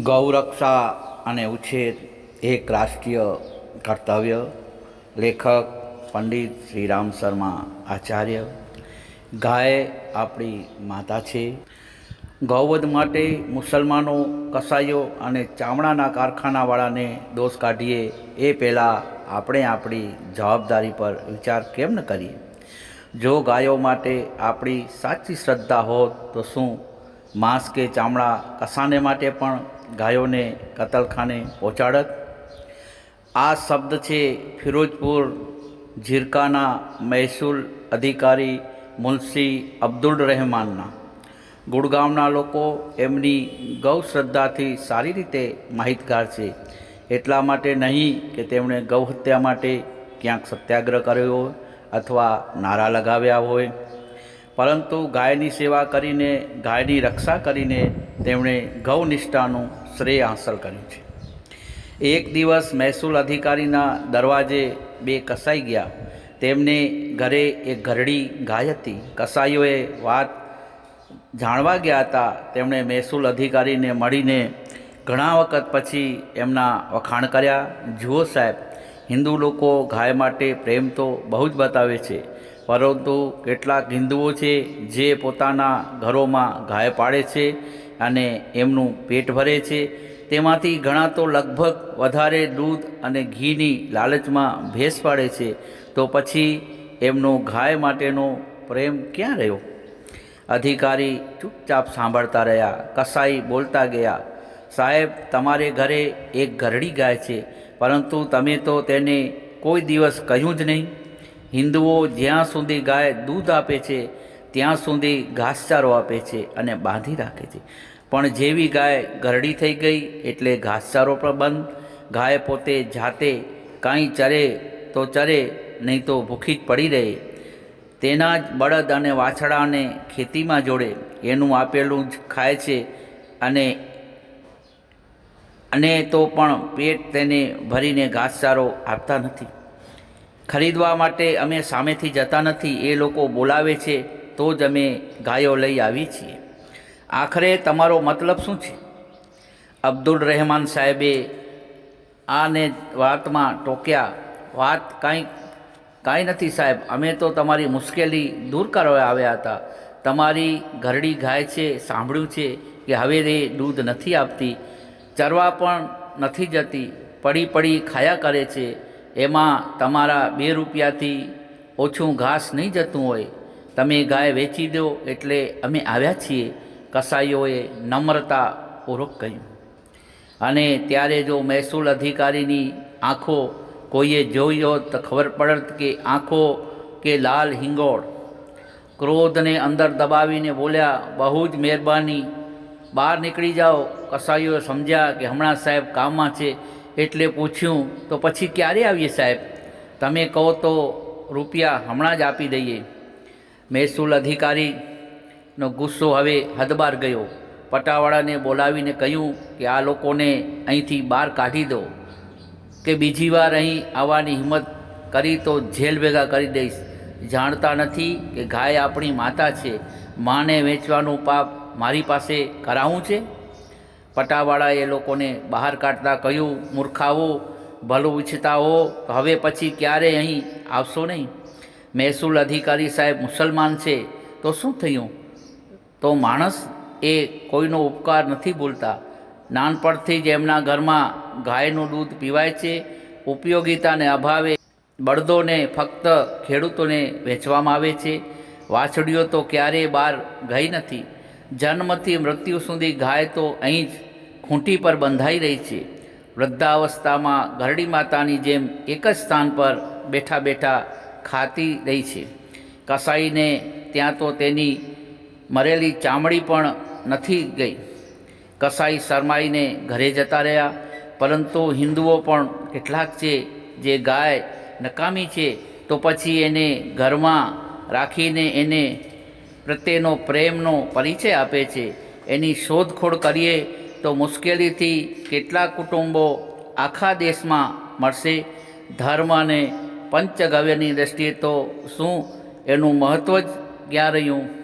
ગૌરક્ષા અને ઉછેર એક રાષ્ટ્રીય કર્તવ્ય. લેખક પંડિત શ્રીરામ શર્મા આચાર્ય. ગાય આપણી માતા છે. ગૌવધ માટે મુસલમાનો કસાઈઓ અને ચામડાના કારખાનાવાળાને દોષ કાઢીએ એ પહેલાં આપણે આપણી જવાબદારી પર વિચાર કેમ ન કરીએ? જો ગાયો માટે આપણી સાચી શ્રદ્ધા હોત તો શું માંસ કે ચામડા કસાને માટે પણ ગાયોને કતલખાને પહોંચાડત. આ શબ્દ છે ફિરોજપુર ઝીરકાના મહેસૂલ અધિકારી મુનશી અબ્દુલ રહેમાનના. ગુડગામના લોકો એમની ગૌ શ્રદ્ધાથી સારી રીતે માહિતગાર છે. એટલા માટે નહીં કે તેમણે ગૌ હત્યા માટે ક્યાંક સત્યાગ્રહ કર્યો હોય અથવા નારા લગાવ્યા હોય. પરંતુ ગાયની સેવા કરીને, ગાયની રક્ષા કરીને તેમણે ગૌનિષ્ઠાનું શ્રેય હાંસલ કર્યું છે. એક દિવસ મહેસૂલ અધિકારીના દરવાજે બે કસાઈ ગયા. તેમને ઘરે એક ઘરડી ગાય હતી. કસાઈઓએ વાત જાણવા ગયા હતા. તેમણે મહેસૂલ અધિકારીને મળીને ઘણા વખત પછી એમના વખાણ કર્યા. જુઓ સાહેબ, હિન્દુ લોકો ગાય માટે પ્રેમ તો બહુ જ બતાવે છે. પરંતુ કેટલાક હિન્દુઓ છે જે પોતાના ઘરોમાં ગાય પાડે છે અને એમનું પેટ ભરે છે. તેમાંથી ઘણા તો લગભગ વધારે દૂધ અને ઘીની લાલચમાં ભેંસ પાડે છે. તો પછી એમનો ગાય માટેનો પ્રેમ ક્યાં રહ્યો? અધિકારી ચૂપચાપ સાંભળતા રહ્યા. કસાઈ બોલતા ગયા, સાહેબ, તમારે ઘરે એક ઘરડી ગાય છે, પરંતુ તમે તો તેને કોઈ દિવસ કહ્યું જ નહીં. હિન્દુઓ જ્યાં સુધી ગાય દૂધ આપે છે, ત્યાં સુધી ઘાસચારો આપે છે અને બાંધી રાખે છે. પણ જેવી ગાય ઘરડી થઈ ગઈ એટલે ઘાસચારો પણ બંધ. ગાય પોતે જાતે કાંઈ ચરે તો ચરે, નહીં તો ભૂખી જ પડી રહે. તેના જ બળદ અને વાછડાને ખેતીમાં જોડે એનું આપેલું જ ખાય છે અને અને તો પણ પેટ તેને ભરીને ઘાસચારો આપતા નથી. ખરીદવા માટે અમે સામેથી જતા નથી, એ લોકો બોલાવે છે, તો જ અમે ગાયો લઈ આવીએ છીએ. આખરે તમારો મતલબ શું છે? અબ્દુલ રહેમાન સાહેબે આને વાતમાં ટોક્યા, વાત કાંઈ કાંઈ નથી સાહેબ, અમે તો તમારી મુશ્કેલી દૂર કરવા આવ્યા હતા. તમારી ઘરડી ગાય છે, સાંભળ્યું છે કે હવે એ દૂધ નથી આપતી. ચરવા પણ નથી જતી. પડી પડી ખાયા કરે છે. એમાં તમારા બે રૂપિયાથી ઓછું ઘાસ નહીં જતું હોય, તમે ગાય વેચી દો એટલે અમે આવ્યા છીએ, કસાઈઓએ નમ્રતા પૂર્વક કહ્યું. અને ત્યારે જો મહેસૂલ અધિકારીની આંખો કોઈએ જોઈ હોત તો ખબર પડત કે આંખો કે લાલ હિંગોળ. ક્રોધને અંદર દબાવીને બોલ્યા, બહુ જ મહેરબાની. બહાર નીકળી જાઓ. કસાઈઓએ સમજ્યા કે હમણાં સાહેબ કામમાં છે એટલે પૂછ્યું, તો પછી ક્યારે આવીએ સાહેબ? તમે કહો તો રૂપિયા હમણાં જ આપી દઈએ. મહેસૂલ અધિકારીનો ગુસ્સો હવે હદબાર ગયો. પટાવાળાને બોલાવીને કહ્યું કે, આ લોકોને અહીંથી બહાર કાઢી દો કે બીજી વાર અહીં આવવાની હિંમત કરી તો જેલ ભેગા કરી દઈશ. જાણતા નથી કે ગાય આપણી માતા છે. માને વેચવાનું પાપ મારી પાસે કરાવવું છે? પટાવાળાએ એ લોકોને બહાર કાઢતા કહ્યું, મૂર્ખાઓ, ભલું હો હવે પછી ક્યારે અહીં આવશો નહીં? મહેસૂલ અધિકારી સાહેબ મુસલમાન છે, તો શું થયું? તો માણસ એ કોઈનો ઉપકાર નથી ભૂલતા. નાનપણથી જ એમના ઘરમાં ગાયનું દૂધ પીવાય છે, ઉપયોગિતાને અભાવે બળદોને ફક્ત ખેડૂતોને વેચવામાં આવે છે. વાછડીઓ તો ક્યારેય બહાર ગઈ નથી. જન્મથી મૃત્યુ સુધી ગાય તો અહીં જ ખૂંટી પર બંધાઈ રહી છે. વૃદ્ધાવસ્થામાં ઘરડી માતાની જેમ એક જ સ્થાન પર બેઠા બેઠા ખાતી રહી છે. કસાઈને ત્યાં તો તેની મરેલી ચામડી પણ નથી ગઈ. કસાઈ શરમાઈને ઘરે જતા રહ્યા, પરંતુ હિન્દુઓ પણ કેટલાક છે જે ગાય નકામી છે તો પછી એને ઘરમાં રાખીને એને પ્રત્યેનો પ્રેમનો પરિચય આપે છે. એની શોધખોળ કરીએ તો મુશ્કેલીથી કેટલાક કુટુંબો આખા દેશમાં મળશે. ધર્મ અને પંચગવ્યની દૃષ્ટિએ તો શું એનું મહત્ત્વ જ ક્યાં રહ્યું?